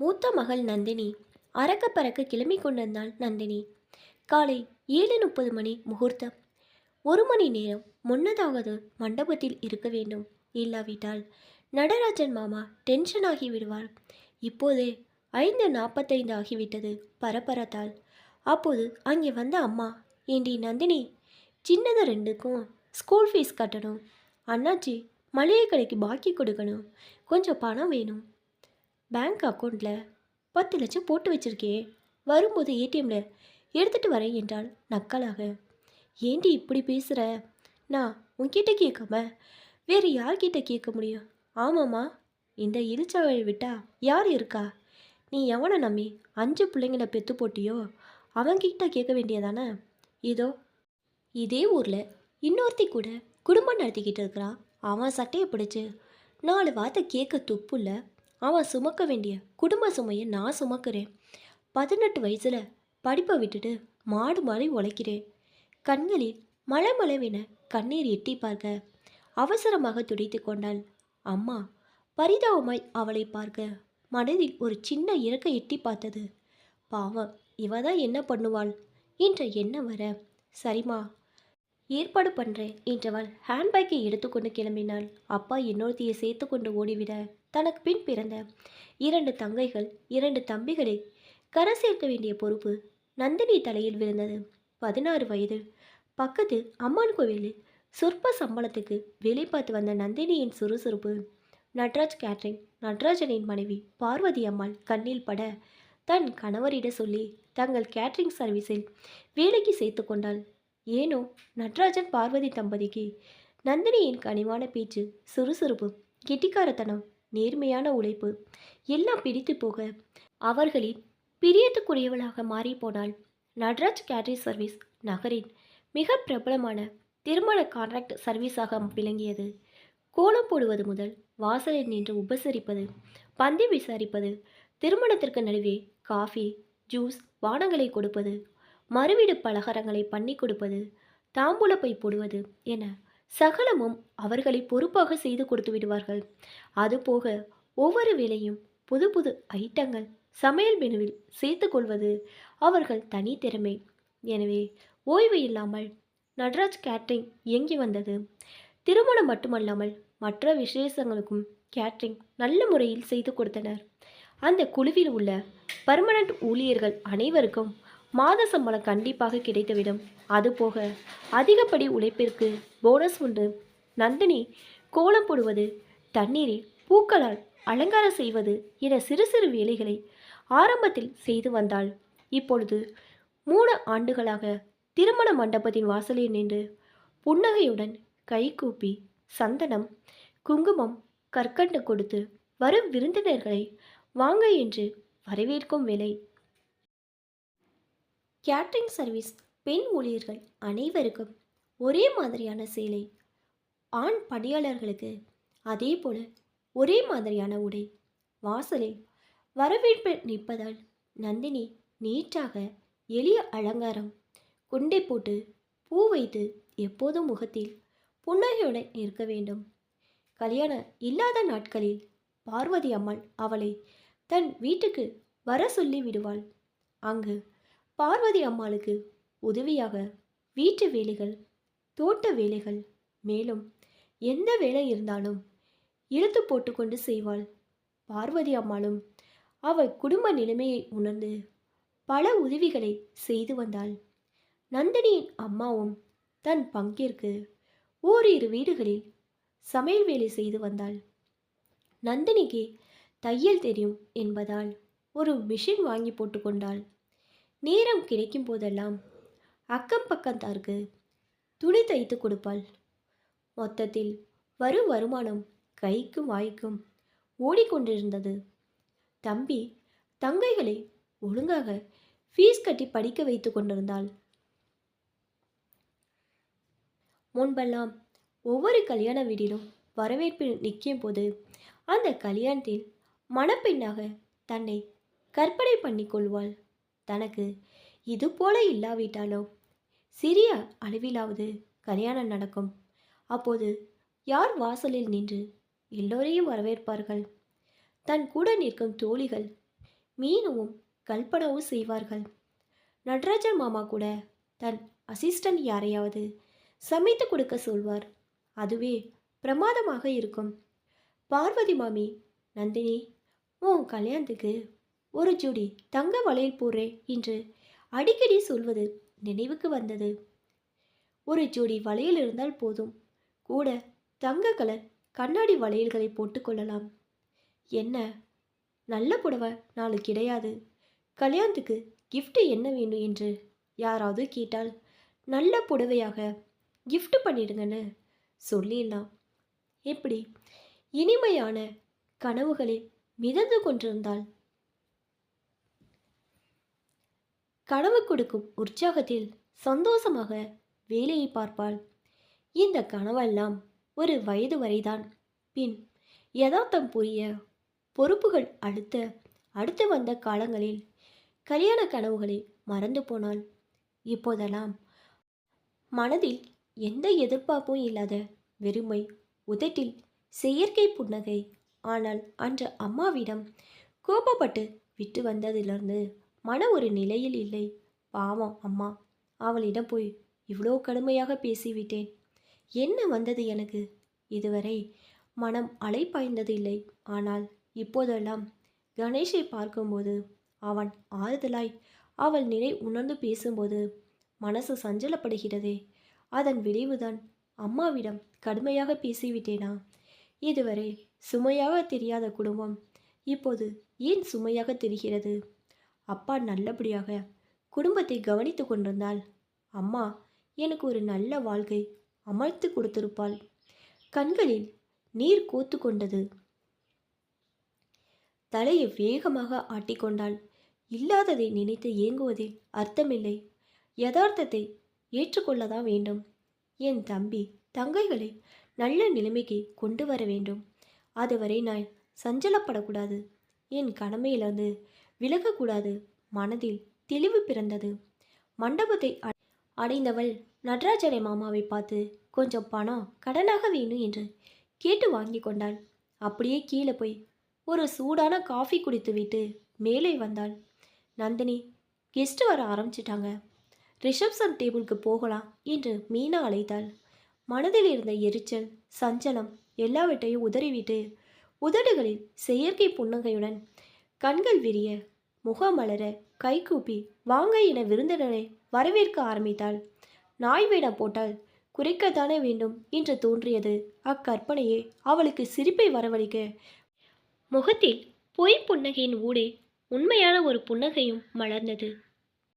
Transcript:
மூத்த மகள் நந்தினி அறக்க பறக்க கிளம்பி கொண்டிருந்தாள் நந்தினி. காலை ஏழு முப்பது மணி முகூர்த்தம். ஒரு மணி நேரம் முன்னதாவது மண்டபத்தில் இருக்க வேண்டும். இல்லாவிட்டால் நடராஜன் மாமா டென்ஷன் ஆகி விடுவார். இப்போதே ஐந்து நாற்பத்தைந்து ஆகிவிட்டது பரபரத்தால். அப்போது அங்கே வந்த அம்மா ஏண்டி நந்தினி சின்னது ரெண்டுக்கும் ஸ்கூல் ஃபீஸ் கட்டணும். அண்ணாச்சி மளிகை கடைக்கு பாக்கி கொடுக்கணும். கொஞ்சம் பணம் வேணும். பேங்க் அக்கௌண்ட்டில் பத்து லட்சம் போட்டு வச்சுருக்கேன் வரும்போது ஏடிஎம்மில் எடுத்துட்டு வரேன் என்றாள் நக்கலாக. ஏண்டி இப்படி பேசுகிற நான் உன்கிட்ட கேட்காம வேறு யார்கிட்ட கேட்க முடியும்? ஆமாம்மா இந்த இழிச்சவழை விட்டா யார் இருக்கா? நீ எவனை நம்பி அஞ்சு பிள்ளைங்கள பெத்து போட்டியோ அவன்கிட்ட கேட்க வேண்டியதானே? இதோ இதே ஊரில் இன்னொருத்தி கூட குடும்பம் நடத்திக்கிட்டு இருக்கிறான் அவன் சட்டையை பிடிச்சி நாலு வார்த்தை கேட்க துப்புல. அவன் சுமக்க வேண்டிய குடும்ப சுமையை நான் சுமக்கிறேன். பதினெட்டு வயசில் படிப்பை விட்டுட்டு மாடு மாறி உழைக்கிறேன். கண்களில் மலை மளவென கண்ணீர் எட்டி பார்க்க. அவசரமாக துடைத்து கொண்டாள். அம்மா பரிதாபமாய் அவளை பார்க்க. மனதில் ஒரு சின்ன இறக்க எட்டி பார்த்தது. பாவம் இவ தான் என்ன பண்ணுவாள்? என்ற எண்ணம் வர. சரிம்மா ஏற்பாடு பண்ணுறேன் என்றவள் ஹேண்ட்பேக்கை எடுத்துக்கொண்டு கிளம்பினாள். அப்பா இன்னொருத்தையை சேர்த்து கொண்டு ஓடிவிட. தனக்கு பின் பிறந்த இரண்டு தங்கைகள் இரண்டு தம்பிகளை கரை சேர்க்க வேண்டிய பொறுப்பு நந்தினி தலையில் விழுந்தது. பதினாறு வயது பக்கத்து அம்மான் கோவிலில் சொற்ப சம்பளத்துக்கு வேலை பார்த்து வந்த நந்தினியின் சுறுசுறுப்பு நட்ராஜ் கேட்ரிங் நட்ராஜனின் மனைவி பார்வதி அம்மாள் கண்ணில் பட தன் கணவரிட சொல்லி தங்கள் கேட்ரிங் சர்வீஸில் வேலைக்கு சேர்த்து கொண்டாள். ஏனோ நட்ராஜன் பார்வதி தம்பதிக்கு நந்தினியின் கனிவான பேச்சு சுறுசுறுப்பு கெட்டிக்காரத்தனம் நேர்மையான உழைப்பு. எல்லாம் பிடித்து போக அவர்களின் பிரியத்துக்குரியவளாக மாறிப்போனாள் நட்ராஜ் கேட்ரிங் சர்வீஸ் நகரின் மிக பிரபலமான திருமண கான்ட்ராக்ட் சர்வீஸாக விளங்கியது. கோலம் போடுவது முதல் வாசலில் நின்று உபசரிப்பது பந்தி விசாரிப்பது திருமணத்திற்கு நடுவே காஃபி ஜூஸ் பானங்களை கொடுப்பது மறுவீடு பலகாரங்களை பண்ணி கொடுப்பது தாம்பூலப்பை போடுவது என சகலமும் அவர்களை பொறுப்பாக செய்து கொடுத்து விடுவார்கள். அதுபோக ஒவ்வொரு வேலையும் புது புது ஐட்டங்கள் சமையல் மெனுவில் சேர்த்து கொள்வது அவர்கள் தனி திறமை. எனவே ஓய்வு இல்லாமல் நட்ராஜ் கேட்ரிங் இயங்கி வந்தது. திருமணம் மட்டுமல்லாமல் மற்ற விசேஷங்களுக்கும் கேட்ரிங் நல்ல முறையில் செய்து கொடுத்தனர். அந்த குழுவில் உள்ள பர்மனண்ட் ஊழியர்கள் அனைவருக்கும் மாத சம்பளம் கண்டிப்பாக கிடைத்துவிடும். அதுபோக அதிகப்படி உழைப்பிற்கு போனஸ் உண்டு. நந்தினி கோலம் போடுவது தண்ணீரில் பூக்களால் அலங்காரம் செய்வது என சிறு சிறு வேலைகளை ஆரம்பத்தில் செய்து வந்தாள். இப்பொழுது மூணு ஆண்டுகளாக திருமண மண்டபத்தின் வாசலில் நின்று புன்னகையுடன் கைகூப்பி சந்தனம் குங்குமம் கற்கண்டு கொடுத்து வரும் விருந்தினர்களை வாங்க என்று வரவேற்கும் வேலை கேட்ரிங் சர்வீஸ் பெண் ஊழியர்கள் அனைவருக்கும் ஒரே மாதிரியான சேலை ஆண் பணியாளர்களுக்கு அதே போல ஒரே மாதிரியான உடை. வாசலில் வரவேற்பு நிற்பதால் நந்தினி நீட்டாக எளிய அலங்காரம் குண்டை போட்டு பூ வைத்து எப்போதும் முகத்தில் புன்னகையுடன் இருக்க வேண்டும். கல்யாணம் இல்லாத நாட்களில் பார்வதி அம்மாள் அவளை தன் வீட்டுக்கு வர சொல்லி விடுவாள். அங்கு பார்வதி அம்மாளுக்கு உதவியாக வீட்டு வேலைகள் தோட்ட வேலைகள் மேலும் எந்த வேலை இருந்தாலும் இழுத்து போட்டுக்கொண்டு செய்வாள். பார்வதி அம்மாளும் அவள் குடும்ப நிலைமையை உணர்ந்து பல உதவிகளை செய்து வந்தாள். நந்தினியின் அம்மாவும் தன் பங்கிற்கு ஓரிரு வீடுகளில் சமையல் வேலை செய்து வந்தாள். நந்தினிக்கு தையல் தெரியும் என்பதால் ஒரு மிஷின் வாங்கி போட்டுக்கொண்டாள் நேரம் கிடைக்கும் போதெல்லாம் அக்கம் பக்கத்தாருக்கு துணி தைத்து கொடுப்பாள். மொத்தத்தில் வரும் வருமானம் கைக்கும் வாய்க்கும் ஓடிக்கொண்டிருந்தது. தம்பி தங்கைகளை ஒழுங்காக ஃபீஸ் கட்டி படிக்க வைத்து கொண்டிருந்தாள். முன்பெல்லாம் ஒவ்வொரு கல்யாண வீட்டிலும் வரவேற்பில் நிற்கும் போது அந்த கல்யாணத்தில் மணப்பெண்ணாக தன்னை கற்பனை பண்ணி கொள்வாள். தனக்கு இது போல இல்லாவிட்டாலோ? சிறிய அளவிலாவது கல்யாணம் நடக்கும். அப்போது யார் வாசலில் நின்று எல்லோரையும் வரவேற்பார்கள்? தன் கூட நிற்கும் தோழிகள் மீனவும் கல்பனவும் செய்வார்கள். நடராஜன் மாமா கூட தன் அசிஸ்டன்ட் யாரையாவது சமைத்து கொடுக்க சொல்வார். அதுவே பிரமாதமாக இருக்கும். பார்வதி மாமி நந்தினி உன் கல்யாணத்துக்கு ஒரு ஜோடி தங்க வளையல் போடுறேன் என்று அடிக்கடி சொல்வது நினைவுக்கு வந்தது. ஒரு ஜோடி வளையல் இருந்தால் போதும். கூட தங்க கலர் கண்ணாடி வளையல்களை போட்டுக்கொள்ளலாம் என்ன? நல்ல புடவை நாலு கிடையாது. கல்யாணத்துக்கு கிஃப்ட் என்ன வேண்டும் என்று யாராவது கேட்டால் நல்ல புடவையாக கிஃப்ட் பண்ணிடுங்கன்னு சொல்லிடலாம். எப்படி? இனிமையான கனவுகளில் மிதந்து கொண்டிருந்தால் கனவு கொடுக்கும் உற்சாகத்தில் சந்தோஷமாக வேலையை பார்ப்பாள். இந்த கனவெல்லாம் ஒரு வயது வரைதான். பின் யதார்த்தம் புரிய பொறுப்புகள் அடுத்த அடுத்து வந்த காலங்களில் கல்யாண கனவுகளை மறந்து போனாள். இப்போதெல்லாம் மனதில் எந்த எதிர்பார்ப்பும் இல்லாத வெறுமை உதட்டில் செயற்கை புன்னகை. ஆனால் அன்று அம்மாவிடம் கோபப்பட்டு விட்டு வந்ததிலிருந்து மன ஒரு நிலையில் இல்லை. பாவம் அம்மா. அவளிடம் போய் இவ்வளோ கடுமையாக பேசிவிட்டேன். என்ன வந்தது எனக்கு? இதுவரை மனம் அலைப்பாய்ந்தது இல்லை. ஆனால் இப்போதெல்லாம் கணேஷை பார்க்கும்போது அவன் ஆறுதலாய் அவள் நிலை உணர்ந்து பேசும்போது மனசு சஞ்சலப்படுகிறதே. அதன் விளைவுதான் அம்மாவிடம் கடுமையாக பேசிவிட்டேனா? இதுவரை சுமையாக தெரியாத குடும்பம் இப்போது ஏன் சுமையாக தெரிகிறது? அப்பா நல்லபடியாக குடும்பத்தை கவனித்து கொண்டிருந்தால் அம்மா எனக்கு ஒரு நல்ல வாழ்க்கை அமர்த்து கொடுத்திருப்பாள். கண்களில் நீர் கோத்து கொண்டது. தலையை வேகமாக ஆட்டிக்கொண்டாள் இல்லாததை நினைத்து ஏங்குவதில் அர்த்தமில்லை. யதார்த்தத்தை ஏற்றுக்கொள்ளதான் வேண்டும்? என் தம்பி தங்கைகளை நல்ல நிலைமைக்கு கொண்டு வர வேண்டும். அதுவரை நான் சஞ்சலப்படக்கூடாது. என் கடமையிலிருந்து விலகக்கூடாது. மனதில் தெளிவு பிறந்தது. மண்டபத்தை அடைந்தவள் நடராஜனை மாமாவை பார்த்து கொஞ்சம் பணம் கடனாக வேணும் என்று கேட்டு வாங்கி கொண்டாள். அப்படியே கீழே போய் ஒரு சூடான காஃபி குடித்துவிட்டு மேலே வந்தாள். நந்தினி கெஸ்ட் வர ஆரம்பிச்சிட்டாங்க. ரிசப்ஷன் டேபிளுக்கு போகலாம் என்று மீனா அழைத்தாள். மனதில் இருந்த எரிச்சல் சஞ்சலம் எல்லாவற்றையும் உதறிவிட்டு உதடுகளில் செயற்கை புன்னகையுடன் கண்கள் விரிய முகமலர கைகூப்பி வாங்க என விருந்தினரை வரவேற்க ஆரம்பித்தாள். நாய் வேடம் போட்டால் குறைக்கத்தானே வேண்டும் என்று தோன்றியது. அக்கற்பனையே அவளுக்கு சிரிப்பை வரவழைக்க முகத்தில் பொய் புன்னகையின் ஊடே உண்மையான ஒரு புன்னகையும் மலர்ந்தது.